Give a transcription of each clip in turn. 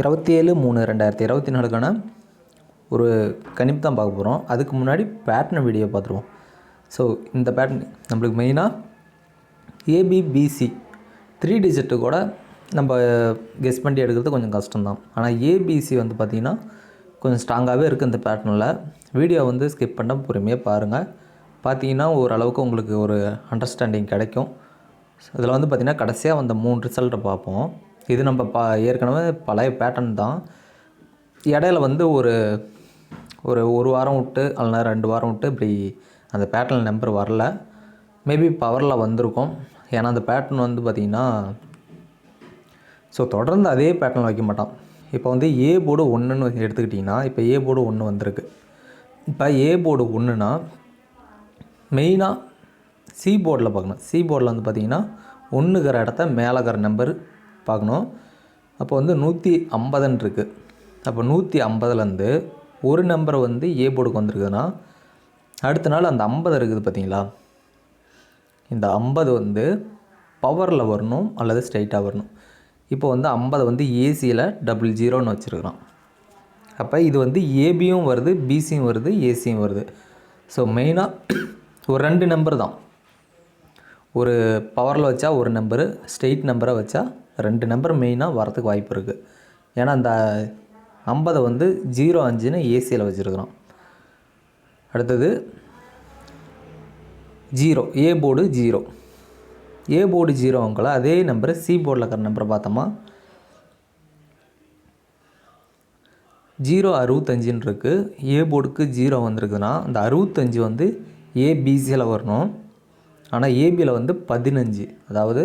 இருபத்தி ஏழு மூணு ரெண்டாயிரத்தி இருபத்தி நாலுக்கான ஒரு கணிப்பு தான் பார்க்க போகிறோம். அதுக்கு முன்னாடி பேட்டர்ன் வீடியோ பார்த்துருவோம். ஸோ இந்த பேட்டர்ன் நம்மளுக்கு மெயினாக ஏபிபிசி த்ரீ டிஜிட்டு கூட நம்ம கெஸ் பண்ணி எடுக்கிறது கொஞ்சம் கஷ்டம்தான். ஆனால் ஏபிசி வந்து பார்த்திங்கன்னா கொஞ்சம் ஸ்ட்ராங்காகவே இருக்குது இந்த பேட்டர்னில் வீடியோ வந்து ஸ்கிப் பண்ண பொறுமையாக பாருங்கள் பார்த்தீங்கன்னா ஓரளவுக்கு உங்களுக்கு ஒரு அண்டர்ஸ்டாண்டிங் கிடைக்கும். இதில் வந்து பார்த்திங்கன்னா கடைசியாக வந்த மூணு ரிசல்ட்டை பார்ப்போம். இது நம்ம பா ஏற்கனவே பழைய பேட்டர்ன் தான். இடையில வந்து ஒரு ஒரு ஒரு வாரம் விட்டு அல்லனா ரெண்டு வாரம் விட்டு இப்படி அந்த பேட்டர்ன் நம்பர் வரல. மேபி பவரில் வந்திருக்கும். ஏன்னா அந்த பேட்டர்ன் வந்து பார்த்திங்கன்னா ஸோ தொடர்ந்து அதே பேட்டர்ன் வைக்க மாட்டான். இப்போ வந்து ஏ போர்டு ஒன்றுன்னு எடுத்துக்கிட்டிங்கன்னா இப்போ ஏ போர்டு ஒன்று வந்திருக்கு. இப்போ ஏ போர்டு ஒன்றுனா மெயினாக சி போர்டில் பார்க்கணும். சி போர்டில் வந்து பார்த்திங்கன்னா ஒன்றுக்கிற இடத்த மேலேக்கிற நம்பர் பார்க்கணும். அப்போ வந்து நூற்றி ஐம்பதுன்னு இருக்குது அப்போ நூற்றி ஐம்பதுலேருந்து ஒரு நம்பர் வந்து ஏ போர்டுக்கு வந்திருக்குதுன்னா அடுத்த நாள் அந்த ஐம்பது இருக்குது பார்த்தீங்களா? இந்த ஐம்பது வந்து பவரில் வரணும் அல்லது ஸ்ட்ரைட்டாக வரணும். இப்போ வந்து ஐம்பது வந்து ஏசியில் டபுள் ஜீரோன்னு வச்சுருக்குறோம் அப்போ இது வந்து ஏபியும் வருது பிசியும் வருது ஏசியும் வருது. ஸோ மெயினாக ஒரு ரெண்டு நம்பர் தான். ஒரு பவரில் வச்சா ஒரு நம்பரு ஸ்ட்ரெயிட் நம்பரை வச்சா ரெண்டு நம்பர் மெயினாக வரத்துக்கு வாய்ப்பு இருக்குது ஏன்னா அந்த ஐம்பதை வந்து ஜீரோ அஞ்சுன்னு ஏசியில் வச்சுருக்குறோம். அடுத்தது zero A board zero A board ஜீரோங்கள அதே நம்பரு சி போர்டில் இருக்கிற நம்பரை பார்த்தோமா? ஜீரோ அறுபத்தஞ்சுன்னு இருக்குது ஏ போர்டுக்கு ஜீரோ வந்திருக்குதுன்னா அந்த அறுபத்தஞ்சு வந்து ஏபிசியில் வரணும். ஆனால் ஏபியில் வந்து பதினஞ்சு. அதாவது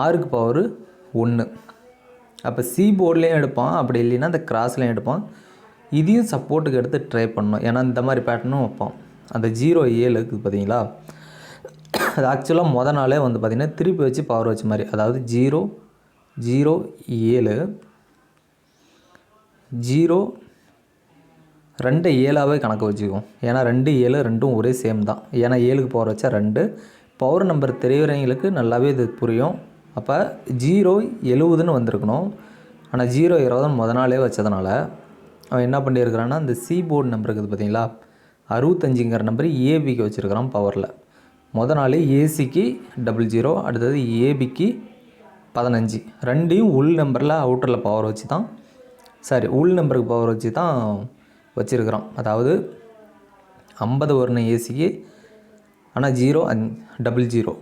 ஆறுக்கு பவர் ஒன்று அப்போ சி போர்ட்லேயும் எடுப்பான் அப்படி இல்லைன்னா அந்த கிராஸ்லேயும் எடுப்பான் இதையும் சப்போர்ட்டுக்கு எடுத்து ட்ரை பண்ணோம் ஏன்னா இந்த மாதிரி பேட்டர்னும் வைப்பான் அந்த ஜீரோ ஏழு இருக்குது பார்த்தீங்களா அது ஆக்சுவலாக மொதல் நாளே வந்து பார்த்திங்கன்னா திருப்பி வச்சு பவர் வச்ச மாதிரி. அதாவது ஜீரோ ஜீரோ ஏழு ஜீரோ ரெண்டு ஏழாவே கணக்கு வச்சுக்குவோம். ஏன்னா ரெண்டு ஏழு ரெண்டும் ஒரே சேம் தான். ஏன்னா ஏழுக்கு பவர் வச்சா ரெண்டு. பவர் நம்பர் தெரியுறவங்களுக்கு நல்லாவே இது புரியும். அப்போ ஜீரோ எழுவதுன்னு வந்திருக்கணும். ஆனால் ஜீரோ இருபதுன்னு முத நாளே வச்சதுனால அவன் என்ன பண்ணியிருக்கிறான்னா இந்த சி போர்டு நம்பர் இருக்குது பார்த்தீங்களா அறுபத்தஞ்சுங்கிற நம்பர் ஏபிக்கு வச்சுருக்கிறான் பவரில் முத நாள் ஏசிக்கு டபுள் ஜீரோ அடுத்தது ஏபிக்கு பதினஞ்சு. ரெண்டையும் உள் நம்பரில் அவுட்டரில் பவர் வச்சு தான் சாரி உள் நம்பருக்கு பவர் வச்சு தான் வச்சுருக்குறோம் அதாவது ஐம்பது வரணும் ஏசிக்கு ஆனால் ஜீரோ அஞ் டபுள் ஜீரோ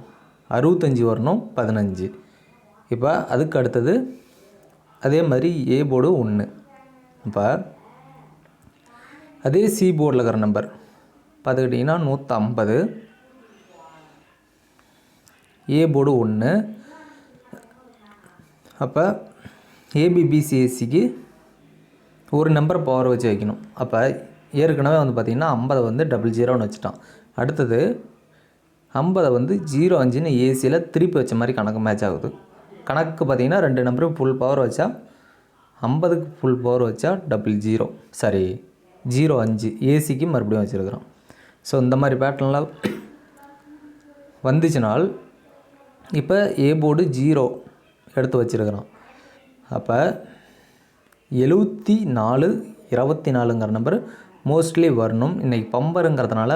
அறுபத்தஞ்சி வரணும் பதினஞ்சு. இப்போ அதுக்கு அடுத்தது அதே மாதிரி ஏ போர்டு ஒன்று இப்போ அதே சி போர்டில் இருக்கிற நம்பர் பார்த்துக்கிட்டிங்கன்னா நூற்றம்பது ஏ போர்டு ஒன்று அப்போ ஏபிபிசிஎஸ்சிக்கு ஒரு நம்பர் பவர் வச்சு வைக்கணும். அப்போ ஏற்கனவே வந்து பார்த்திங்கன்னா ஐம்பதை வந்து டபுள் ஜீரோன்னு வச்சுட்டான். அடுத்தது ஐம்பதை வந்து ஜீரோ அஞ்சுன்னு ஏசியில் திருப்பி வச்ச மாதிரி கணக்கு மேட்ச் ஆகுது. கணக்கு பார்த்திங்கன்னா ரெண்டு நம்பரும் ஃபுல் பவர் வச்சா ஐம்பதுக்கு ஃபுல் பவர் வச்சா டபுள் ஜீரோ சாரி ஜீரோ அஞ்சு. ஏசிக்கு மறுபடியும் வச்சுருக்குறோம். ஸோ இந்த மாதிரி பேட்டர்னில் வந்துச்சுனால் இப்போ ஏ போர்டு ஜீரோ எடுத்து வச்சுருக்குறோம். அப்போ எழுபத்தி நாலு இருபத்தி நாலுங்கிற நம்பர் மோஸ்ட்லி வரணும். இன்றைக்கி பம்பருங்கிறதுனால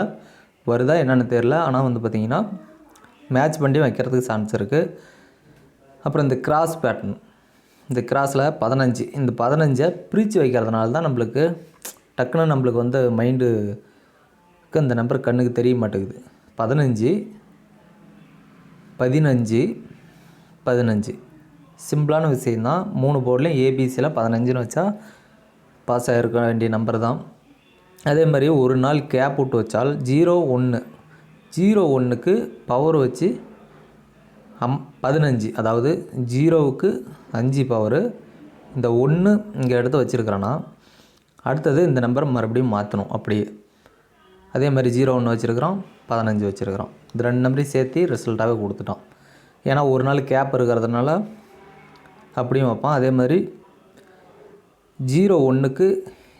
வருதா என்னென்னு தெரில ஆனால் வந்து பார்த்திங்கன்னா மேட்ச் பண்ணி வைக்கிறதுக்கு சான்ஸ் இருக்குது அப்புறம் இந்த கிராஸ் பேட்டர்ன் இந்த கிராஸில் பதினஞ்சு. இந்த பதினஞ்சை பிரித்து வைக்கிறதுனால தான் நம்மளுக்கு டக்குன்னு நம்மளுக்கு வந்து மைண்டுக்கு இந்த நம்பர் கண்ணுக்கு தெரிய மாட்டேங்குது. பதினஞ்சு பதினஞ்சு பதினஞ்சு. சிம்பிளான விஷயந்தான் மூணு போர்ட்லேயும் ஏபிசியில் பதினஞ்சுன்னு வச்சா பாஸ் ஆகிருக்க வேண்டிய நம்பர் தான். அதே மாதிரி ஒரு நாள் கேப் விட்டு வச்சால் ஜீரோ ஒன்று ஜீரோ ஒன்றுக்கு பவர் வச்சு அம் பதினஞ்சு. அதாவது ஜீரோவுக்கு அஞ்சு பவரு இந்த ஒன்று இங்கே எடுத்து வச்சுருக்கிறேன்னா அடுத்தது இந்த நம்பரை மறுபடியும் மாற்றணும் அப்படியே. அதே மாதிரி ஜீரோ ஒன்று வச்சுருக்கிறோம் பதினஞ்சு வச்சுருக்கிறோம். இந்த ரெண்டு நம்பரையும் சேர்த்து ரிசல்ட்டாகவே கொடுத்துட்டோம். ஏன்னா ஒரு நாள் கேப் இருக்கிறதுனால அப்படியும் வைப்பான் அதே மாதிரி ஜீரோ ஒன்றுக்கு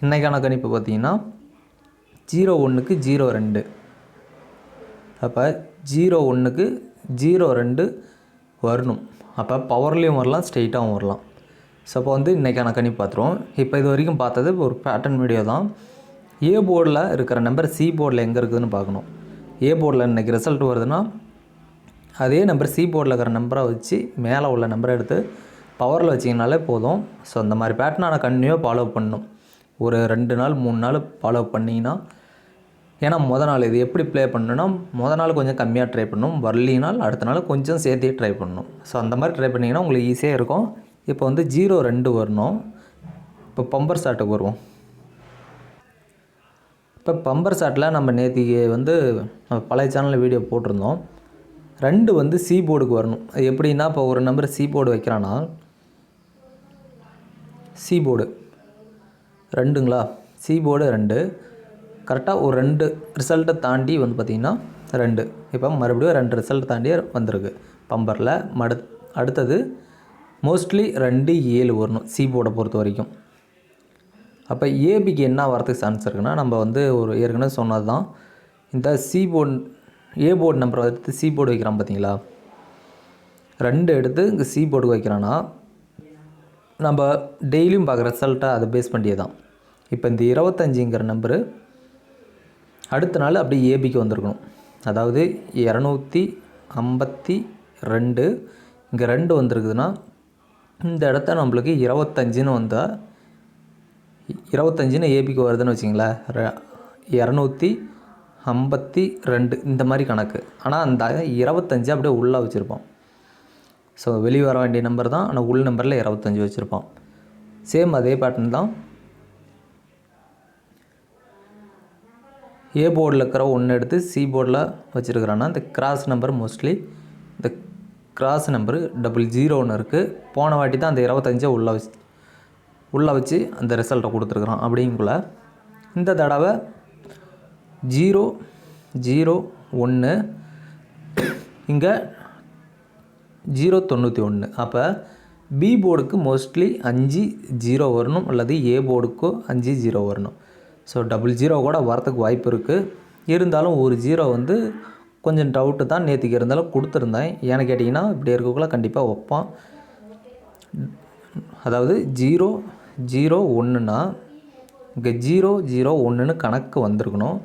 இன்றைக்கான கணிப்பு பார்த்தீங்கன்னா ஜீரோ ஒன்றுக்கு ஜீரோ ரெண்டு. அப்போ ஜீரோ ஒன்றுக்கு ஜீரோ ரெண்டு வரணும். அப்போ பவர்லேயும் வரலாம் ஸ்ட்ரெயிட்டாகவும் வரலாம். ஸோ அப்போ வந்து இன்றைக்கான கணிப்பு பார்த்துருவோம். இப்போ இது வரைக்கும் பார்த்தது ஒரு பேட்டர்ன் வீடியோ தான். ஏ போர்டில் இருக்கிற நம்பர் சி போர்டில் எங்கே இருக்குதுன்னு பார்க்கணும். ஏ போர்டில் இன்றைக்கி ரிசல்ட் வருதுன்னா அதே நம்பர் சி போர்டில் இருக்கிற நம்பரை வச்சு மேலே உள்ள நம்பரை எடுத்து பவரில் வச்சிங்கனாலே போதும். ஸோ அந்த மாதிரி பேட்டர்னை கண்டினியூவாக ஃபாலோ பண்ணணும் ஒரு ரெண்டு நாள் மூணு நாள் ஃபாலோ பண்ணிங்கன்னா ஏன்னா முத நாள் இது எப்படி ப்ளே பண்ணணும்னா மொதல் நாள் கொஞ்சம் கம்மியாக ட்ரை பண்ணணும் வரலினால் அடுத்த நாள் கொஞ்சம் சேர்த்தே ட்ரை பண்ணணும் ஸோ அந்த மாதிரி ட்ரை பண்ணிங்கன்னா உங்களுக்கு ஈஸியாக இருக்கும். இப்போ வந்து ஜீரோ ரெண்டு வரணும். இப்போ பம்பர் சாட்டுக்கு வருவோம். இப்போ பம்பர் சாட்டில் நம்ம நேற்றுக்கு வந்து நம்ம பழைய சேனலில் வீடியோ போட்டிருந்தோம். ரெண்டு வந்து சி போர்டுக்கு வரணும். அது எப்படின்னா இப்போ ஒரு நம்பர் சி போர்டு வைக்கிறான்னா சி போர்டு ரெண்டுங்களா? சி போர்டு ரெண்டு. கரெக்டாக ஒரு ரெண்டு ரிசல்ட்டை தாண்டி வந்து பார்த்திங்கன்னா ரெண்டு. இப்போ மறுபடியும் ரெண்டு ரிசல்ட் தாண்டி வந்திருக்கு. பம்பரில் மடு அடுத்தது மோஸ்ட்லி ரெண்டு ஏழு வரணும் சி போர்டை பொறுத்த வரைக்கும். அப்போ ஏபிக்கு என்ன வரதுக்கு சான்ஸ் இருக்குன்னா நம்ம வந்து ஒரு ஏற்கனவே சொன்னது தான். இந்த சி போர்டு ஏ போர்டு நம்பரை எடுத்து சி போர்டு வைக்கிறான் பார்த்தீங்களா? ரெண்டு எடுத்து இங்கே சி போர்டு வைக்கிறான்னா நம்ம டெய்லியும் பார்க்குற ரிசல்ட்டை அதை பேஸ் பண்ணியே தான். இப்போ இந்த இருபத்தஞ்சிங்கிற நம்பரு அடுத்த நாள் அப்படியே ஏபிக்கு வந்திருக்கணும். அதாவது இரநூத்தி ஐம்பத்தி ரெண்டு. இங்கே ரெண்டு வந்திருக்குதுன்னா இந்த இடத்த நம்மளுக்கு இருபத்தஞ்சின்னு வந்தால் இருபத்தஞ்சின்னு ஏபிக்கு வருதுன்னு வச்சிங்களேன் இரநூத்தி ஐம்பத்தி ரெண்டு இந்த மாதிரி கணக்கு. ஆனால் அந்த இருபத்தஞ்சு அப்படியே உள்ளே வச்சுருப்போம் ஸோ வெளியே வர வேண்டிய நம்பர் தான் ஆனால் உள் நம்பரில் இருபத்தஞ்சி வச்சுருப்போம் சேம் அதே பேட்டர்ன் தான் ஏ போர்டில் இருக்கிற ஒன்று எடுத்து சி போர்டில் வச்சுருக்கிறான்னா இந்த கிராஸ் நம்பர் மோஸ்ட்லி இந்த கிராஸ் நம்பரு டபுள் ஜீரோ ஒன்று இருக்குது போன வாட்டி தான் அந்த இருபத்தஞ்சை உள்ளே வச்சு உள்ளே வச்சு அந்த ரிசல்ட்டை கொடுத்துருக்குறோம் அப்படிங்குள்ள இந்த தடவை ஜீரோ ஜீரோ ஒன்று இங்கே ஜீரோ தொண்ணூற்றி ஒன்று அப்போ பி போர்டுக்கு மோஸ்ட்லி அஞ்சு ஜீரோ வரணும் அல்லது ஏ போர்டுக்கோ அஞ்சு ஜீரோ வரணும். ஸோ டபுள் ஜீரோ கூட வரத்துக்கு வாய்ப்பு இருக்குது இருந்தாலும் ஒரு ஜீரோ வந்து கொஞ்சம் டவுட்டு தான் நேற்றுக்கு இருந்தாலும் கொடுத்துருந்தேன். ஏன்னு கேட்டிங்கன்னா இப்படி இருக்கக்குள்ள கண்டிப்பாக வைப்பான். அதாவது ஜீரோ ஜீரோ ஒன்றுனா இங்கே ஜீரோ ஜீரோ ஒன்றுன்னு கணக்கு வந்திருக்கணும்.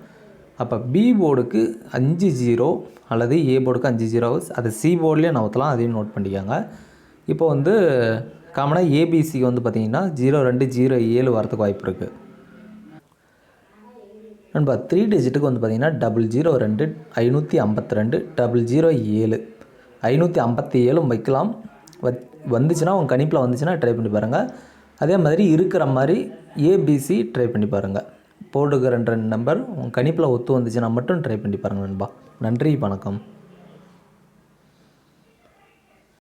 அப்போ பி போர்டுக்கு அஞ்சு ஜீரோ அல்லது ஏ போர்டுக்கு அஞ்சு ஜீரோ அது சி போர்ட்லேயே நவத்தலாம் அதையும் நோட் பண்ணிக்கோங்க. இப்போ வந்து காமனாக ஏபிசிக்கு வந்து பார்த்திங்கன்னா ஜீரோ ரெண்டு ஜீரோ ஏழு வரதுக்கு வாய்ப்பு இருக்குது நண்பா த்ரீ டிஜிட்டுக்கு வந்து பார்த்திங்கன்னா டபுள் ஜீரோ ரெண்டு ஐநூற்றி ஐம்பத்தி ரெண்டு டபுள் ஜீரோ ஏழு. ஐநூற்றி ஐம்பத்தி ஏழும் வைக்கலாம். வச் வந்துச்சுன்னா உங்கள் கணிப்பில் வந்துச்சுன்னா ட்ரை பண்ணி பாருங்கள் அதே மாதிரி இருக்கிற மாதிரி ஏபிசி ட்ரை பண்ணி பாருங்கள் போர்டுக்கு ரெண்டு ரெண்டு நம்பர் உங்கள் கணிப்பில் ஒத்து வந்துச்சுன்னா மட்டும் ட்ரை பண்ணி பாருங்கள் நண்பா. நன்றி வணக்கம்.